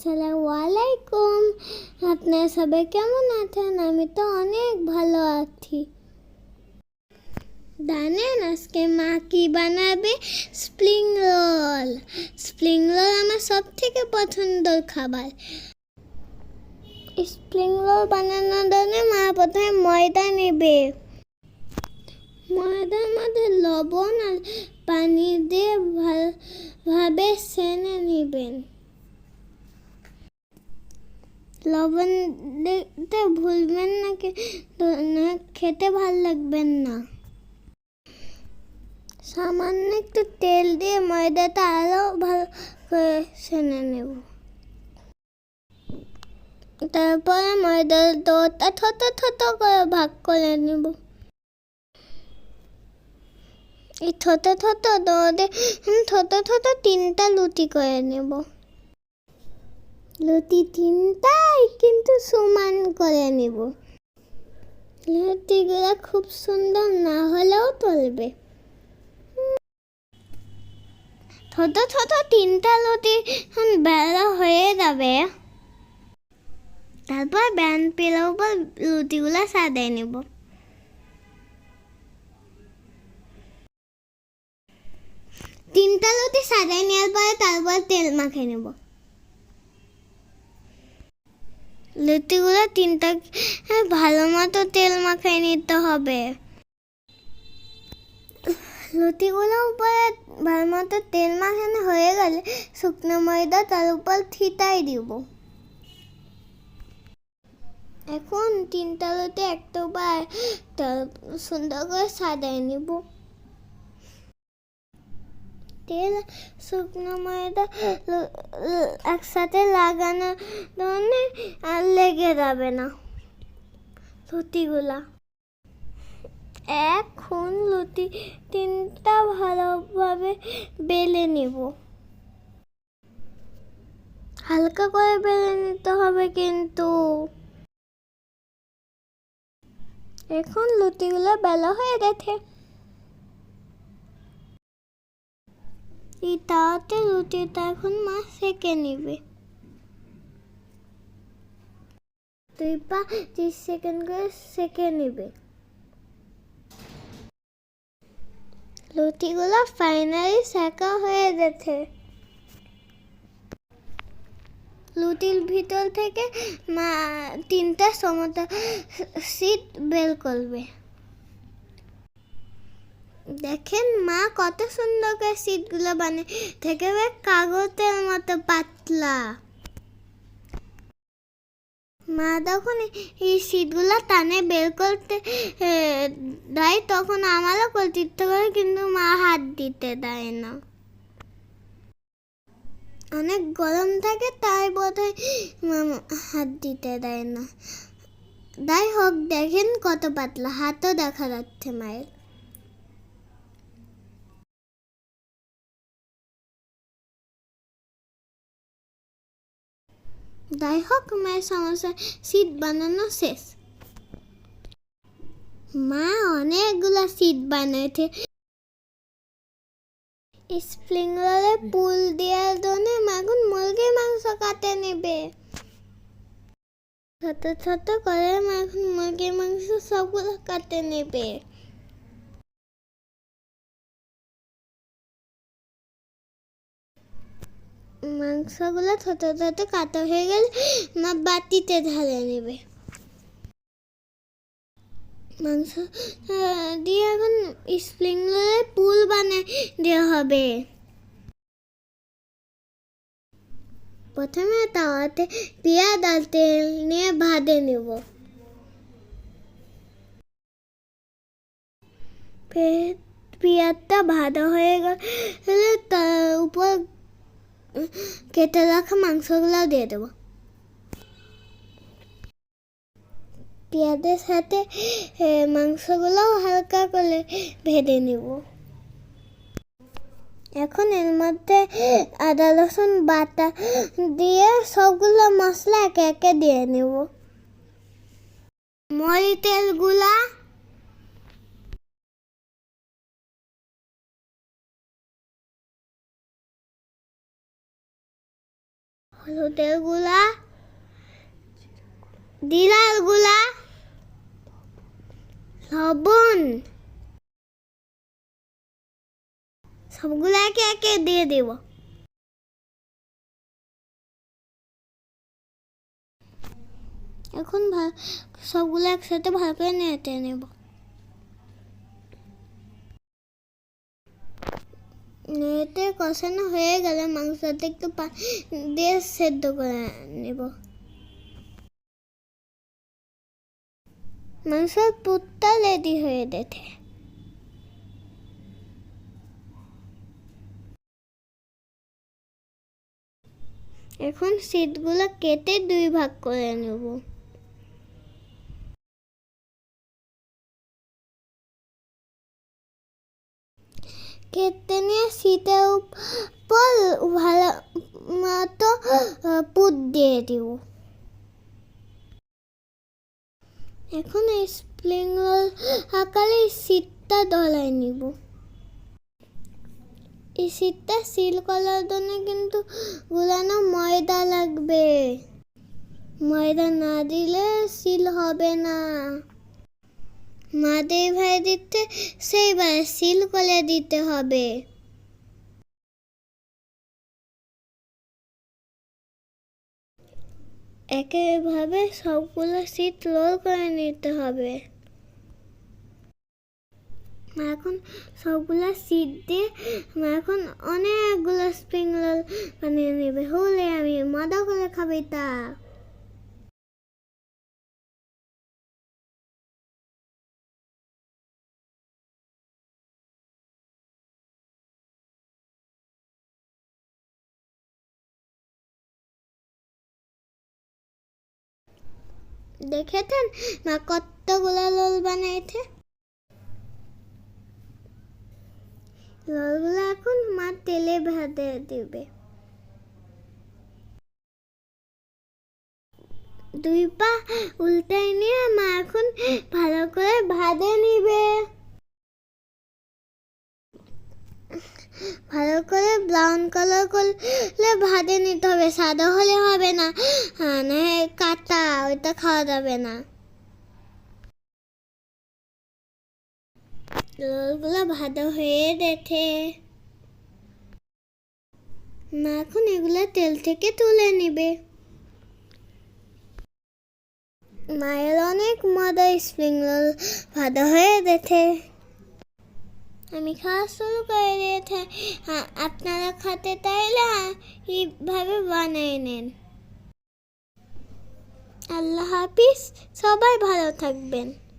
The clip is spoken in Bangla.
আসসালামু আলাইকুম আপনারা সবাই কেমন আছেন? আমি তো অনেক ভালো আছি। জানেন আজকে মা কি বানাবে? Spring roll. স্প্রিং রোল আমার সব থেকে পছন্দের খাবার। স্প্রিং রোল বানানোর জন্য মা প্রথমে ময়দা নেবে। ময়দার মধ্যে লবণ আর পানি দিয়ে ভালোভাবে সেনে নেবেন। লবণ দিতে ভুলবেন না খেতে ভালো লাগবেন না। সামান্য একটু তেল দিয়ে ময়দাটা আরও ভালো করে সেনে নেব। তারপরে ময়দার দোটা ছোট ছোট করে ভাগ করে নেব। এই ছোট ছোট দোদে ছোট ছোট তিনটা লুটি করে নেব। লুচি তিনটাই কিন্তু সমান করে নেব। লুচিগুলো খুব সুন্দর না হলেও চলবে। ছোট ছোট তিনটা লুচি বেলা হয়ে যাবে। তারপর ব্যান পেলের উপর লুচিগুলো সাজাই নেব। তিনটা লুচি সাজাই নেওয়ার পরে তারপর তেল মাখে নেব। লুচিগুলো তিনটা ভালো মতো তেল মাখিয়ে নিতে হবে। লুচিগুলো উপরে ভালো মতো তেল মাখানো হয়ে গেলে শুকনো ময়দা তার উপর থিতাই দিব। এখন তিনটা লুটি একটা উপর সুন্দর করে সাজাই নিব। তেল, শুকনো ময়দা একসাথে লাগানো আর যাবে না। লুচিগুলা এখন লুচি তিনটা ভালোভাবে বেলে নেব। হালকা করে বেলে নিতে হবে কিন্তু। এখন লুচিগুলো বেলা হয়ে গেছে। এই তাওয়াতে রুটিটা এখন মা সেকে নেবে। দুই পা, ত্রিশ সেকেন্ড করে সেকে নেবে। লুটিগুলো ফাইনালি সেকা হয়ে গেছে। লুটির ভিতর থেকে মা, তিনটা সমতা সিট বের করবে। দেখেন মা কত সুন্দর করে সিটগুলো বানিয়ে, থেকে কাগজের মতো পাতলা। মা তখন এই সিটগুলো টানে বের করতে দেয়, তখন আমারও করতে ইচ্ছে করে, কিন্তু মা হাত দিতে দেয় না। অনেক গরম থাকে, তাই বোধ হয় হাত দিতে দেয় না। যাই হোক, দেখেন কত পাতলা, হাতও দেখা যাচ্ছে মায়ের। যাই হোক মায়ের সমস্যা। সিট বানানো শেষ। মা অনেকগুলো সিট বানিয়েছে স্প্রিং রোলে পুল দেওয়ার জন্য এখন মুরগির মাংস কাটে নেবে। ছোট ছোট করে এখন মুরগির মাংস সবগুলো কাটে নেবে। মাংসগুলো ছোট ছোট কাটা হয়ে গেলে মা বাটিতে ঢালে নেবে। মাংস দিয়ে এখন স্প্রিং রোলের পুল বানিয়ে দেওয়া হবে। প্রথমে তাওয়াতে পেঁয়াজ আর তেল নিয়ে ভাজে নেব। পেঁয়াজটা ভাজা হয়ে গেলে তার উপর কেটে রাখা মাংসগুলো দিয়ে দেবো। পেঁয়াজের সাথে মাংসগুলো হালকা করে ভেজে নেব। এখন এর মধ্যে আদা, রসুন, বাটা দিয়ে সবগুলো মশলা একে একে দিয়ে নেব। মরিচেরগুলা হলুদেরগুলা দিলারগুলা লবণ? সবগুলো একে দিয়ে দেব। এখন সবগুলো একসাথে ভালো করে নেড়ে নেব। নেড়ে কষানো হয়ে গেলে মাংসটা একটু দিয়ে সেদ্ধ করে নেব। মাংসের পুরটা রেডি হয়ে গেছে। এখন সিটগুলো কেটে দুই ভাগ করে নেব। কেটে নিয়ে শীতের উপর ভালো মতো আহ, পুত এখন এই স্প্রিং রোল আকারে এই শীতটা ডলাই নিব। এই সিটটা সিল করার জন্য কিন্তু গুলানো ময়দা লাগবে। ময়দা না দিলে সিল হবে না। মাদের ভাই দিতে সেইবার সিল করে দিতে হবে। একইভাবে সবগুলো শীত লোল করে নিতে হবে। এখন সবগুলো সিট দিয়ে এখন অনেকগুলো স্প্রিং রোল বানিয়ে নেবে। হলে আমি মজা করে খাবে তা দেখেছেন? মা কতগুলো লোল বানিয়েছে লোলগুলো এখন মা তেলে ভাজে দিবে। দুই পা উল্টাই নিয়ে মা এখন ভালো করে ভাজে নিবে। ভালো করে ব্রাউন কালার করলে ভাজে নিতে হবে, সাদা হলে হবে না। হ্যাঁ না কাটা ওইটা খাওয়া যাবে না। রোলগুলো ভাজা হয়ে গেছে। মা এখন এগুলো তেল থেকে তুলে নেবে। মায়ের অনেক মজা স্প্রিং রোল ভাজা হয়ে গেছে। আমি খাওয়া শুরু করে দিয়েছে। আ- আপনারা খাতে তাইলে এইভাবে বানিয়ে নেন। আল্লাহ হাফিজ, সবাই ভালো থাকবেন।